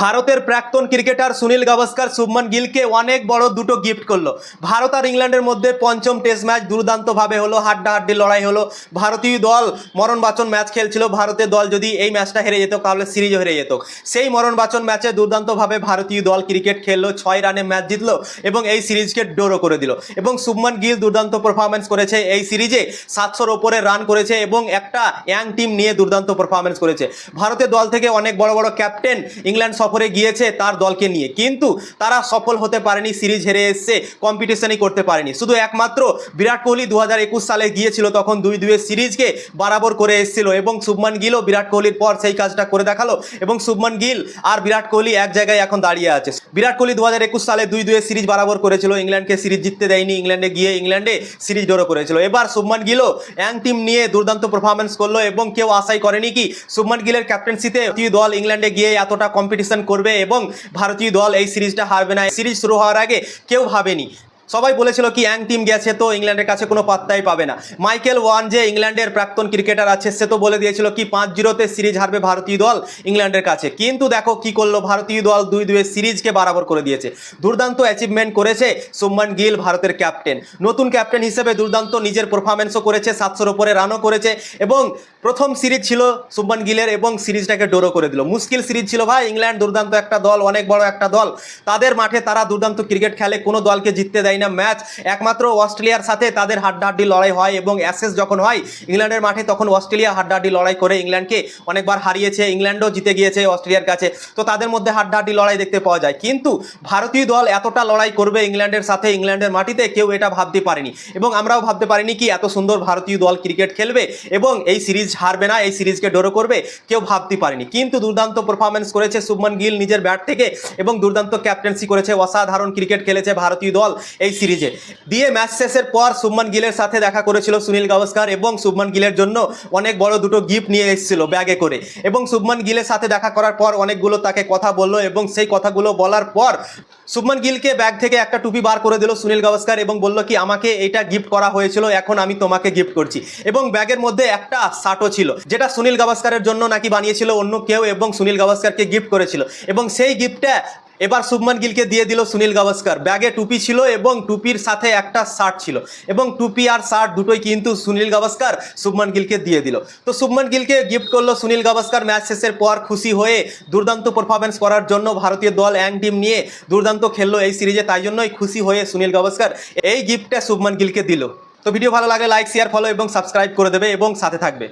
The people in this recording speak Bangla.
ভারতের প্রাক্তন ক্রিকেটার সুনীল গাভাস্কার, শুভমান গিলকে অনেক বড় দুটো গিফট করল। ভারত আর ইংল্যান্ডের মধ্যে পঞ্চম টেস্ট ম্যাচ দুর্দান্তভাবে হলো হাড্ডাহাড্ডি লড়াই হলো। ভারতীয় দল মরণবাচন ম্যাচ খেলছিল। ভারতের দল যদি এই ম্যাচটা হেরে যেত, তাহলে সিরিজও হেরে যেত। সেই মরণবাচন ম্যাচে দুর্দান্তভাবে ভারতীয় দল ক্রিকেট খেললো, ছয় রানে ম্যাচ জিতলো এবং এই সিরিজকে ডোরো করে দিল। এবং শুভমান গিল দুর্দান্ত পারফরমেন্স করেছে। এই সিরিজে সাতশোর ওপরে রান করেছে এবং একটা ইয়াং টিম নিয়ে দুর্দান্ত পারফরমেন্স করেছে। ভারতের দল থেকে অনেক বড় বড় ক্যাপ্টেন ইংল্যান্ড সফরে গিয়েছে তার দলকে নিয়ে। কিন্তু তারা সফল হতে পারেনি, সিরিজ হেরে এসছে কম্পিটিশনই করতে পারেনি। শুধু একমাত্র বিরাট কোহলি দু হাজার একুশ সালে গিয়েছিল, তখন দুই দুয়ের সিরিজকে বরাবর করে এসেছিল এবং শুভমান গিলও বিরাট কোহলির পর সেই কাজটা করে দেখাল এবং শুভমান গিল আর বিরাট কোহলি এক জায়গায় এখন দাঁড়িয়ে আছে। বিরাট কোহলি দু হাজার একুশ সালে দুই দুয়ে সিরিজ বরাবর করেছিল, ইংল্যান্ডকে সিরিজ জিততে দেয়নি, ইংল্যান্ডে গিয়ে ইংল্যান্ডে সিরিজ ড্র করেছিল। এবার শুভমান গিলও ইয়াং টিম নিয়ে দুর্দান্ত পারফরমেন্স করল এবং কেউ আশাই করেনি কি, শুভমান গিলের ক্যাপ্টেন্সিতে দল ইংল্যান্ডে গিয়ে এতটা কম্পিটিশন করবে এবং ভারতীয় দল এই সিরিজটা হারবে না। সিরিজ শুরু হওয়ার আগে কেউ ভাবেনি। সবাই বলেছিল কি, অ্যাং টিম গেছে তো ইংল্যান্ডের কাছে কোনো পাত্তাই পাবে না। মাইকেল ওয়ান যে ইংল্যান্ডের প্রাক্তন ক্রিকেটার আছে, সে তো বলে দিয়েছিল কি পাঁচ জিরোতে সিরিজ হারবে ভারতীয় দল ইংল্যান্ডের কাছে। কিন্তু দেখো কি করল, ভারতীয় দল দুই দুয়ে সিরিজকে বরাবর করে দিয়েছে। দুর্দান্ত অ্যাচিভমেন্ট করেছে সুমন গিল, ভারতের ক্যাপ্টেন নতুন ক্যাপ্টেন হিসেবে দুর্দান্ত নিজের পারফরমেন্সও করেছে, সাতশোর ওপরে রানও করেছে এবং প্রথম সিরিজ ছিল সুমন গিলের এবং সিরিজটাকে ডোরো করে দিল। মুশকিল সিরিজ ছিল ভাই, ইংল্যান্ড দুর্দান্ত একটা দল, অনেক বড় একটা দল। তাদের মাঠে তারা দুর্দান্ত ক্রিকেট খেলে, কোনো দলকে জিততে দেয় না ম্যাচ। একমাত্র অস্ট্রেলিয়ার সাথে তাদের হাড্ডাহাড্ডি লড়াই হয় এবং অ্যাসেস যখন হয়, ইংল্যান্ডের মাঠে তখন অস্ট্রেলিয়া হাড্ডাহাড্ডি লড়াই করে ইংল্যান্ডকে অনেকবার হারিয়েছে, ইংল্যান্ডও জিতে গিয়েছে অস্ট্রেলিয়ার কাছে। তো তাদের মধ্যে হাড্ডাহাড্ডি লড়াই দেখতে পাওয়া যায়। কিন্তু ভারতীয় দল এতটা লড়াই করবে ইংল্যান্ডের সাথে, ইংল্যান্ডের মাটিতে কেউ এটা ভাবতে পারেনি। এবং আমরাও ভাবতে পারিনি কি এত সুন্দর ভারতীয় দল ক্রিকেট খেলবে এবং এই সিরিজ হারবে না, এই সিরিজকে ডোরো করবে, কেউ ভাবতে পারেনি। কিন্তু দুর্দান্ত পারফরমেন্স করেছে শুভমান গিল নিজের ব্যাট থেকে এবং দুর্দান্ত ক্যাপ্টেন্সি করেছে অসাধারণ ক্রিকেট খেলেছে ভারতীয় দল এই সিরিজে। দিয়ে ম্যাচ শেষের পর শুভমান গিলের সাথে দেখা করেছিল সুনীল গাভাস্কার এবং শুভমান গিলের জন্য অনেক বড় দুটো গিফট নিয়ে এসেছিল ব্যাগে করে। এবং শুভমান গিলের সাথে দেখা করার পর অনেকগুলো তাকে কথা বলল এবং সেই কথাগুলো বলার পর শুভমান গিলকে ব্যাগ থেকে একটা টুপি বার করে দিল সুনীল গাভাস্কার এবং বলল কি, আমাকে এটা গিফট করা হয়েছিল, এখন আমি তোমাকে গিফট করছি। এবং ব্যাগের মধ্যে একটা শার্টও ছিল, যেটা সুনীল গাভাস্কারের জন্য নাকি বানিয়েছিল অন্য কেউ এবং সুনীল গাভাস্কারকে গিফট করেছিল। এবং সেই গিফটটা এবার শুভমান গিলকে দিয়ে দিল সুনীল গাভাস্কার। ব্যাগে টুপি ছিল এবং টুপির সাথে একটা শার্ট ছিল। এবং টুপি আর শার্ট দুটোই কিন্তু সুনীল গাভাস্কার শুভমান গিলকে দিয়ে দিল। তো শুভমান গিলকে গিফট করল সুনীল গাভাস্কার ম্যাচ শেষের পর খুশি হয়ে দুর্দান্ত পারফরমেন্স করার জন্য ভারতীয় দল অ্যাং টিম নিয়ে দুর্দান্ত খেললো এই সিরিজে। তাই জন্যই খুশি হয়ে সুনীল গাভাস্কার এই গিফটটা শুভমান গিলকে দিল। তো ভিডিও ভালো লাগলে লাইক শেয়ার ফলো এবং সাবস্ক্রাইব করে দেবে এবং সাথে থাকবে।